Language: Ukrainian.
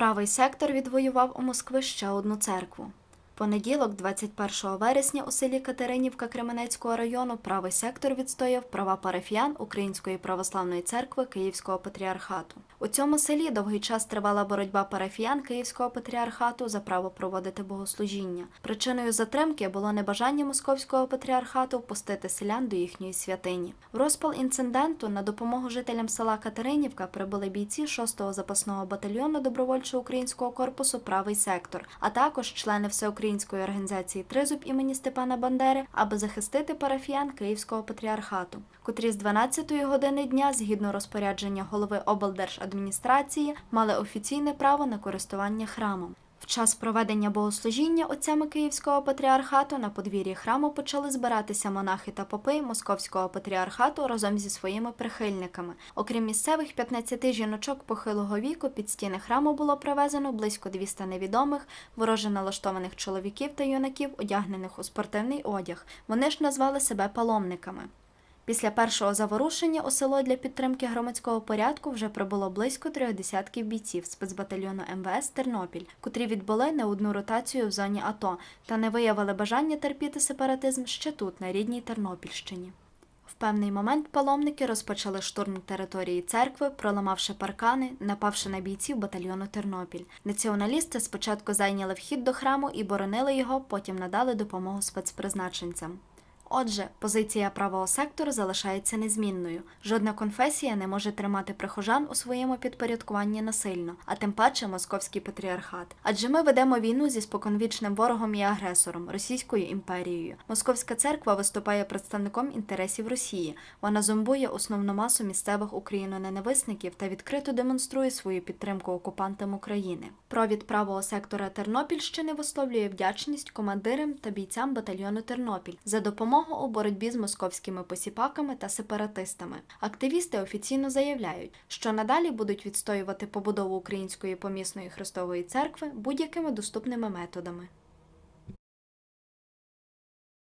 Правий сектор відвоював у Москви ще одну церкву. Понеділок, 21 вересня, у селі Катеринівка Кременецького району правий сектор відстояв права парафіян Української православної церкви Київського патріархату. У цьому селі довгий час тривала боротьба парафіян Київського патріархату за право проводити богослужіння. Причиною затримки було небажання московського патріархату впустити селян до їхньої святині. В розпал інциденту на допомогу жителям села Катеринівка прибули бійці 6-го запасного батальйону добровольчого українського корпусу Правий сектор, а також члени всеукраїнської організації Тризуб імені Степана Бандери, аби захистити парафіян Київського патріархату, котрі з 12-ї години дня, згідно розпорядження голови облдержадміністрації, мали офіційне право на користування храмом. В час проведення богослужіння отцями Київського патріархату на подвір'ї храму почали збиратися монахи та попи Московського патріархату разом зі своїми прихильниками. Окрім місцевих 15 жіночок похилого віку, під стіни храму було привезено близько 200 невідомих, вороже налаштованих чоловіків та юнаків, одягнених у спортивний одяг. Вони ж назвали себе паломниками. Після першого заворушення у село для підтримки громадського порядку вже прибуло близько трьох десятків бійців спецбатальйону МВС Тернопіль, котрі відбули не одну ротацію в зоні АТО та не виявили бажання терпіти сепаратизм ще тут, на рідній Тернопільщині. В певний момент паломники розпочали штурм території церкви, проламавши паркани, напавши на бійців батальйону Тернопіль. Націоналісти спочатку зайняли вхід до храму і боронили його, потім надали допомогу спецпризначенцям. Отже, позиція правого сектору залишається незмінною. Жодна конфесія не може тримати прихожан у своєму підпорядкуванні насильно, а тим паче московський патріархат. Адже ми ведемо війну зі споконвічним ворогом і агресором Російською імперією. Московська церква виступає представником інтересів Росії. Вона зомбує основну масу місцевих україноненависників та відкрито демонструє свою підтримку окупантам України. Провід правого сектора Тернопільщини висловлює вдячність командирам та бійцям батальйону Тернопіль за допомогу у боротьбі з московськими посіпаками та сепаратистами. Активісти офіційно заявляють, що надалі будуть відстоювати побудову української помісної хрестової церкви будь-якими доступними методами.